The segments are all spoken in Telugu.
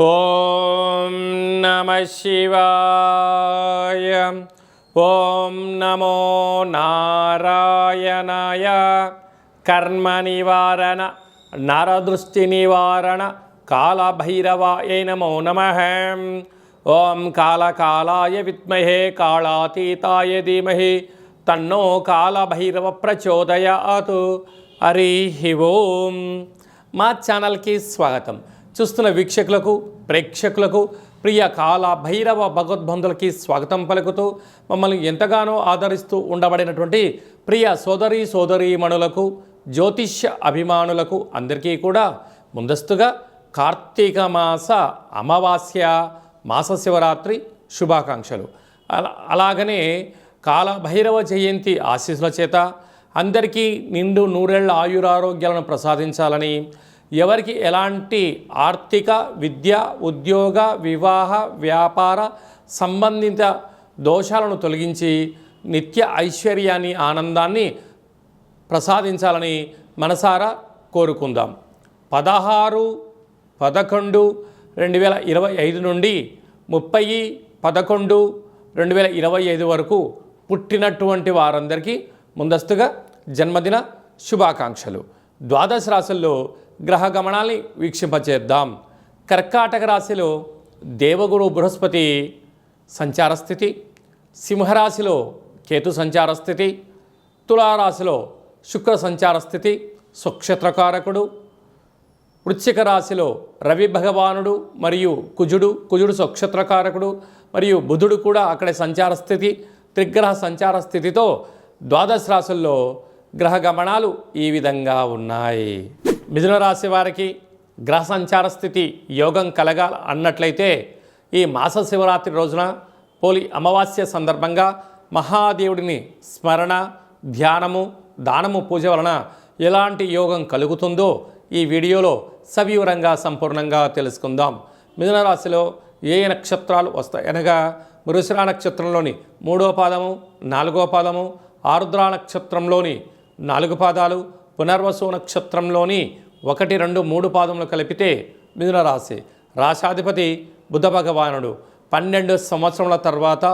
ఓం నమ శివాయ. ఓం నమో నారాయణాయ. కర్మ నివారణ నరదృష్టి నివారణ కాళభైరవాయ నమో నమ. ఓం కాళకాళాయ విద్మహే కాళాతీతాయ ధీమహి తన్నో కాళభైరవ ప్రచోదయాత్. హరి ఓం. మా ఛానల్కి స్వాగతం. చూస్తున్న వీక్షకులకు ప్రేక్షకులకు ప్రియ కాల భైరవ భగవద్బంధులకి స్వాగతం పలుకుతూ మమ్మల్ని ఎంతగానో ఆదరిస్తూ ఉండబడినటువంటి ప్రియ సోదరి సోదరీమణులకు జ్యోతిష్య అభిమానులకు అందరికీ కూడా ముందస్తుగా కార్తీక మాస అమావాస్య మాస శివరాత్రి శుభాకాంక్షలు. అలా అలాగనే కాల భైరవ జయంతి ఆశీస్సుల చేత అందరికీ నిండు నూరేళ్ళ ఆయురారోగ్యాలను ప్రసాదించాలని ఎవరికి ఎలాంటి ఆర్థిక విద్య ఉద్యోగ వివాహ వ్యాపార సంబంధిత దోషాలను తొలగించి నిత్య ఐశ్వర్యాన్ని ఆనందాన్ని ప్రసాదించాలని మనసారా కోరుకుందాం. పదహారు పదకొండు రెండు వేల ఇరవై ఐదు నుండి ముప్పై పదకొండు రెండు వేల ఇరవై ఐదు వరకు పుట్టినటువంటి వారందరికీ ముందస్తుగా జన్మదిన శుభాకాంక్షలు. ద్వాదశ రాశుల్లో గ్రహ గమనాల్ని వీక్షింపచేద్దాం. కర్కాటక రాశిలో దేవగురు బృహస్పతి సంచార స్థితి సింహరాశిలో కేతు సంచార స్థితి తులారాశిలో శుక్ర సంచార స్థితి సుక్షత్రకారకుడు వృశ్చిక రాశిలో రవి భగవానుడు మరియు కుజుడు కుజుడు స్వక్షత్రకారకుడు మరియు బుధుడు కూడా అక్కడ సంచార స్థితి త్రిగ్రహ సంచార స్థితితో ద్వాదశ రాశుల్లో గ్రహ గమనాలు ఈ విధంగా ఉన్నాయి. మిథున రాశి వారికి గ్రహ సంచార స్థితి యోగం కలగాల అన్నట్లయితే ఈ మాస శివరాత్రి రోజున పోలి అమావాస్య సందర్భంగా మహాదేవుడిని స్మరణ ధ్యానము దానము పూజ వలన ఎలాంటి యోగం కలుగుతుందో ఈ వీడియోలో సవివరంగా సంపూర్ణంగా తెలుసుకుందాం. మిథున రాశిలో ఏ నక్షత్రాలు వస్తాయి? అనగా మృషిరా నక్షత్రంలోని మూడో పాదము నాలుగో పాదము ఆరుద్ర నక్షత్రంలోని నాలుగు పాదాలు పునర్వసు నక్షత్రంలోని ఒకటి రెండు మూడు పాదములు కలిపితే మిథున రాశి. రాశాధిపతి బుధ భగవానుడు. పన్నెండు సంవత్సరముల తర్వాత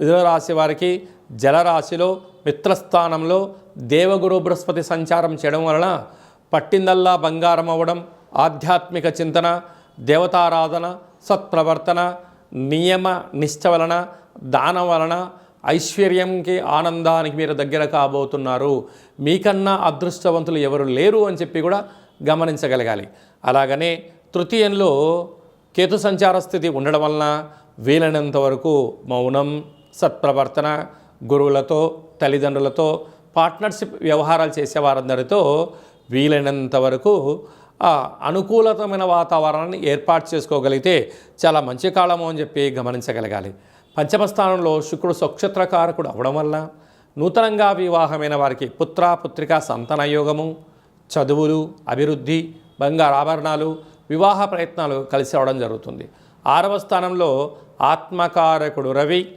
మిథున రాశి వారికి జలరాశిలో మిత్రస్థానంలో దేవగురు బృహస్పతి సంచారం చేయడం వలన పట్టిందల్లా బంగారం అవ్వడం ఆధ్యాత్మిక చింతన దేవతారాధన సత్ప్రవర్తన నియమ నిష్ట వలన దానం వలన ఐశ్వర్యంకి ఆనందానికి మీరు దగ్గర కాబోతున్నారు. మీకన్నా అదృష్టవంతులు ఎవరు లేరు అని చెప్పి కూడా గమనించగలగాలి. అలాగనే తృతీయంలో కేతు సంచార స్థితి ఉండడం వలన వీలైనంత వరకు మౌనం సత్ప్రవర్తన గురువులతో తల్లిదండ్రులతో పార్ట్నర్షిప్ వ్యవహారాలు చేసే వారందరితో వీలైనంత వరకు అనుకూలతమైన వాతావరణాన్ని ఏర్పాటు చేసుకోగలిగితే చాలా మంచి కాలము అని చెప్పి గమనించగలగాలి. పంచమ స్థానంలో శుక్రుడు స్వక్షత్రకారకుడు అవడం వల్ల నూతనంగా వివాహమైన వారికి పుత్ర పుత్రిక సంతాన యోగము చదువులు అభివృద్ధి బంగారు ఆభరణాలు వివాహ ప్రయత్నాలు కలిసి అవడం జరుగుతుంది. ఆరవ స్థానంలో ఆత్మకారకుడు రవి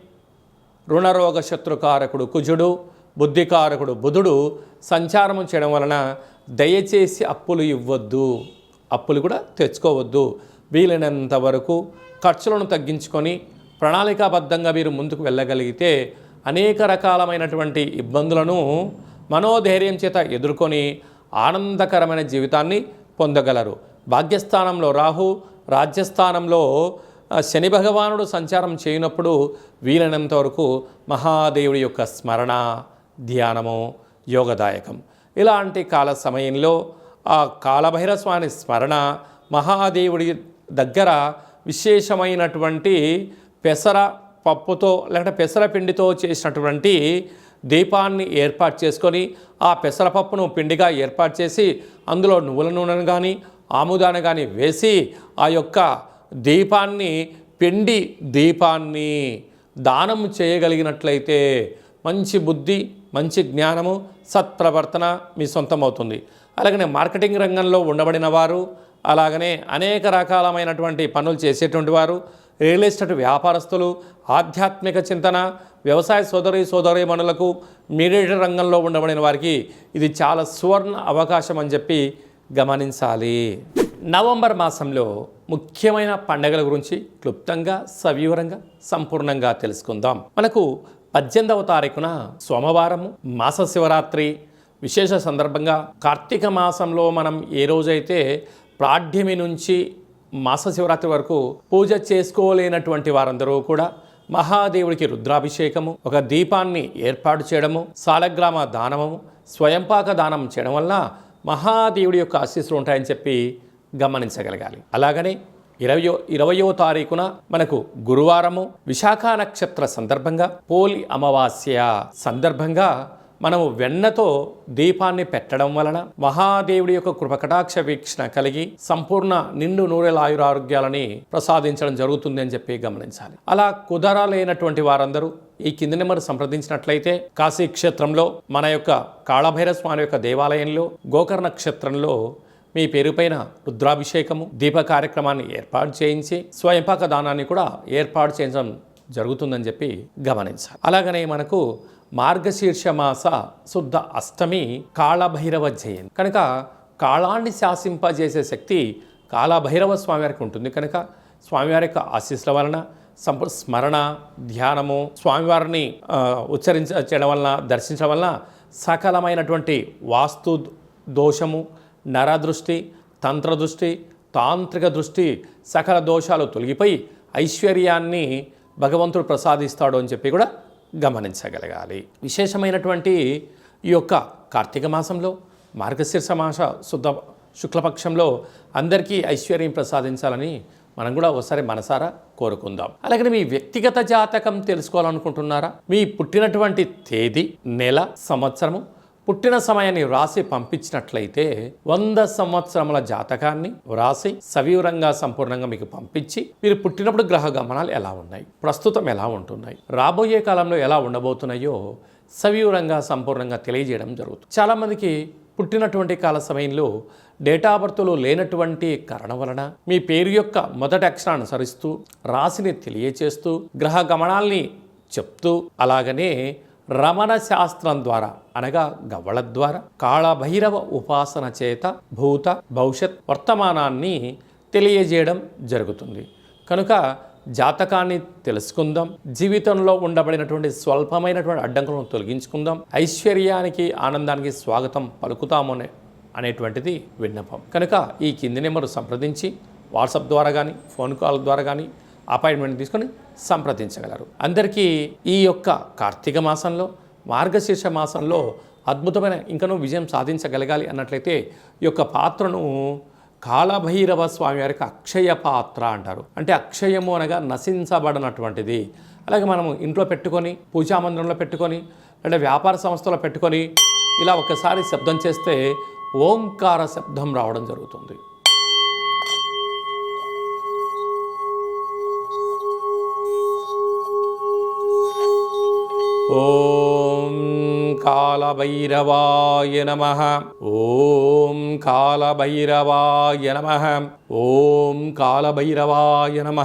రుణరోగ శత్రుకారకుడు కుజుడు బుద్ధికారకుడు బుధుడు సంచారం చేయడం వలన దయచేసి అప్పులు ఇవ్వద్దు. అప్పులు కూడా తెచ్చుకోవద్దు. వీలైనంత వరకు ఖర్చులను తగ్గించుకొని ప్రణాళికాబద్ధంగా మీరు ముందుకు వెళ్ళగలిగితే అనేక రకాలమైనటువంటి ఇబ్బందులను మనోధైర్యం చేత ఎదుర్కొని ఆనందకరమైన జీవితాన్ని పొందగలరు. భాగ్యస్థానంలో రాహు రాజ్యస్థానంలో శని భగవానుడు సంచారం చేయనప్పుడు వీలైనంత వరకు మహాదేవుడి యొక్క స్మరణ ధ్యానము యోగదాయకం. ఇలాంటి కాల సమయంలో ఆ కాలభైరస్వామి స్మరణ మహాదేవుడి దగ్గర విశేషమైనటువంటి పెసర పప్పుతో లేకపోతే పెసర పిండితో చేసినటువంటి దీపాన్ని ఏర్పాటు చేసుకొని ఆ పెసరపప్పును పిండిగా ఏర్పాటు చేసి అందులో నువ్వుల నూనెను కానీ ఆముదాన్ని కానీ వేసి ఆ యొక్క దీపాన్ని పిండి దీపాన్ని దానం చేయగలిగినట్లయితే మంచి బుద్ధి మంచి జ్ఞానము సత్ప్రవర్తన మీ సొంతమవుతుంది. అలాగనే మార్కెటింగ్ రంగంలో ఉండబడిన వారు అలాగనే అనేక రకాలమైనటువంటి పనులు చేసేటువంటి వారు రియల్ ఎస్టేట్ వ్యాపారస్తులు ఆధ్యాత్మిక చింతన వ్యవసాయ సోదరి సోదరీమణులకు మీడియేటర్ రంగంలో ఉండబడిన వారికి ఇది చాలా సువర్ణ అవకాశం అని చెప్పి గమనించాలి. నవంబర్ మాసంలో ముఖ్యమైన పండగల గురించి క్లుప్తంగా సవివరంగా సంపూర్ణంగా తెలుసుకుందాం. మనకు పద్దెనిమిదవ తారీఖున సోమవారము మాస శివరాత్రి. విశేష సందర్భంగా కార్తీక మాసంలో మనం ఏ రోజైతే ప్రాఢ్యమి నుంచి మాస శివరాత్రి వరకు పూజ చేసుకోలేనటువంటి వారందరూ కూడా మహాదేవుడికి రుద్రాభిషేకము ఒక దీపాన్ని ఏర్పాటు చేయడము సాలగ్రామ దానము స్వయంపాక దానం చేయడం వల్ల మహాదేవుడి యొక్క ఆశీస్సులు ఉంటాయని చెప్పి గమనించగలగాలి. అలాగనే ఇరవయో ఇరవయో తారీఖున మనకు గురువారము విశాఖ నక్షత్ర సందర్భంగా పోలి అమావాస్య సందర్భంగా మనము వెన్నతో దీపాన్ని పెట్టడం వలన మహాదేవుడి యొక్క కృపకటాక్ష వీక్షణ కలిగి సంపూర్ణ నిండు నూరెల ఆయురారోగ్యాలని ప్రసాదించడం జరుగుతుంది అని చెప్పి గమనించాలి. అలా కుదరలేనటువంటి వారందరూ ఈ కింది నెంబర్ సంప్రదించినట్లయితే కాశీ క్షేత్రంలో మన యొక్క కాళభైర స్వామి యొక్క దేవాలయంలో గోకర్ణ క్షేత్రంలో మీ పేరుపైన రుద్రాభిషేకము దీప కార్యక్రమాన్ని ఏర్పాటు చేయించి స్వయంపాక దానాన్ని కూడా ఏర్పాటు చేయించడం జరుగుతుందని చెప్పి గమనించాలి. అలాగనే మనకు మార్గశీర్ష మాస శుద్ధ అష్టమి కాళభైరవ జయంతి. కనుక కాళాన్ని శాసింపజేసే శక్తి కాళభైరవ స్వామివారికి ఉంటుంది. కనుక స్వామివారి యొక్క ఆశీస్సుల వలన సంపూ స్మరణ ధ్యానము స్వామివారిని ఉచ్చరించడం ఉచ్చరించ చేయడం వలన దర్శించడం వలన సకలమైనటువంటి వాస్తు దోషము నరదృష్టి తంత్రదృష్టి తాంత్రిక దృష్టి సకల దోషాలు తొలగిపోయి ఐశ్వర్యాన్ని భగవంతుడు ప్రసాదిస్తాడు అని చెప్పి కూడా గమనించగలగాలి. విశేషమైనటువంటి ఈ యొక్క కార్తీక మాసంలో మార్గశీర్ష మాస శుద్ధ శుక్లపక్షంలో అందరికీ ఐశ్వర్యం ప్రసాదించాలని మనం కూడా ఒకసారి మనసారా కోరుకుందాం. అలాగే మీ వ్యక్తిగత జాతకం తెలుసుకోవాలనుకుంటున్నారా? మీ పుట్టినటువంటి తేదీ నెల సంవత్సరము పుట్టిన సమయాన్ని వ్రాసి పంపించినట్లయితే వంద సంవత్సరముల జాతకాన్ని వ్రాసి సవివరంగా సంపూర్ణంగా మీకు పంపించి మీరు పుట్టినప్పుడు గ్రహ గమనాలు ఎలా ఉన్నాయి? ప్రస్తుతం ఎలా ఉంటున్నాయి? రాబోయే కాలంలో ఎలా ఉండబోతున్నాయో సవివరంగా సంపూర్ణంగా తెలియజేయడం జరుగుతుంది. చాలామందికి పుట్టినటువంటి కాల సమయంలో డేటా బర్త్లో లేనటువంటి కారణం వలన మీ పేరు యొక్క మొదటి అక్షరాన్ని అనుసరిస్తూ రాశిని తెలియచేస్తూ గ్రహ గమనాల్ని చెప్తూ అలాగనే రమణ శాస్త్రం ద్వారా అనగా గవ్వళ ద్వారా కాళభైరవ ఉపాసన చేత భూత భవిష్యత్ వర్తమానాన్ని తెలియజేయడం జరుగుతుంది. కనుక జాతకాన్ని తెలుసుకుందాం. జీవితంలో ఉండబడినటువంటి స్వల్పమైనటువంటి అడ్డంకులను తొలగించుకుందాం. ఐశ్వర్యానికి ఆనందానికి స్వాగతం పలుకుతాము అనేటువంటిది విన్నపం. కనుక ఈ కింది నెంబరు సంప్రదించి వాట్సాప్ ద్వారా కానీ ఫోన్ కాల్ ద్వారా కానీ అపాయింట్మెంట్ తీసుకొని సంప్రదించగలరు. అందరికీ ఈ యొక్క కార్తీక మాసంలో మార్గశీర్ష మాసంలో అద్భుతమైన ఇంకనూ విజయం సాధించగలగాలి అన్నట్లయితే ఈ యొక్క పాత్రను కాళభైరవ స్వామి వారికి అక్షయ పాత్ర అంటారు. అంటే అక్షయము అనగా నశించబడినటువంటిది. అలాగే మనము ఇంట్లో పెట్టుకొని పూజా మందిరంలో పెట్టుకొని అంటే వ్యాపార సంస్థలో పెట్టుకొని ఇలా ఒకసారి శబ్దం చేస్తే ఓంకార శబ్దం రావడం జరుగుతుంది. ఓం కాలభైరవాయ నమ. ఓం కాలభైరవాయ నమ. ఓం కాలభైరవాయ నమ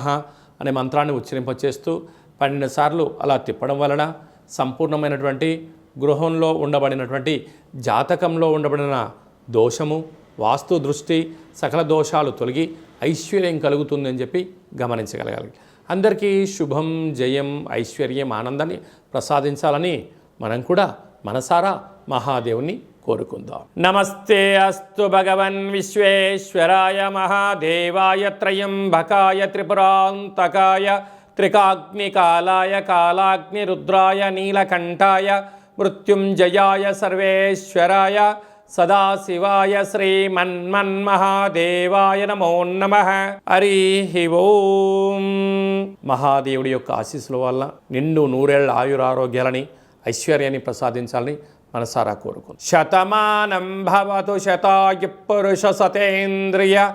అనే మంత్రాన్ని ఉచ్చరింపచేస్తూ పన్నెండు సార్లు అలా తిప్పడం వలన సంపూర్ణమైనటువంటి గృహంలో ఉండబడినటువంటి జాతకంలో ఉండబడిన దోషము వాస్తు దృష్టి సకల దోషాలు తొలగి ఐశ్వర్యం కలుగుతుందని చెప్పి గమనించగలగాలి. అందరికీ శుభం జయం ఐశ్వర్యం ఆనందాన్ని ప్రసాదించాలని మనం కూడా మనసారా మహాదేవుని కోరుకుందాం. నమస్తే అస్తు భగవన్ విశ్వేశ్వరాయ మహాదేవాయ త్రయంబకాయ త్రిపురాంతకాయ త్రికాగ్నికాలాయ కాలాగ్నిరుద్రాయ నీలకంఠాయ మృత్యుంజయాయ సర్వేశ్వరాయ సదాశివాయ శ్రీమన్మన్మహాదేవాయ నమో నమ హరి ఓం మహాదేవుడి యొక్క ఆశీస్సుల వల్ల నిండు నూరేళ్ళ ఆయురారోగ్యాలని ఐశ్వర్యాన్ని ప్రసాదించాలని మనసారా కోరుకుంది శతమానం భవతు శతాయు పురుష సతేంద్రియ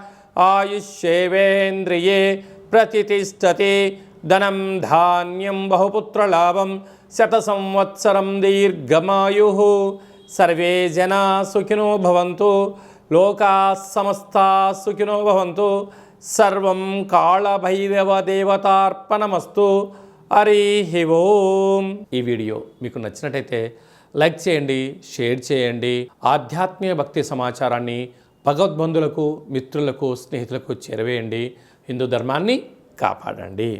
ఆయుష్యేవేంద్రియే ప్రతిష్టతి ధనం ధాన్యం బహుపుత్రలాభం శత సంవత్సరం దీర్ఘమాయు। సర్వే జనా సుఖినో భవంతు లోకా సమస్త సుఖినో భవంతు సర్వం కాళభైరవ దేవతార్పణమస్తు హరి ఓం. ఈ వీడియో మీకు నచ్చినట్టయితే లైక్ చేయండి షేర్ చేయండి ఆధ్యాత్మిక భక్తి సమాచారాన్ని భగవద్బంధులకు మిత్రులకు స్నేహితులకు చేరవేయండి. హిందూ ధర్మాన్ని కాపాడండి.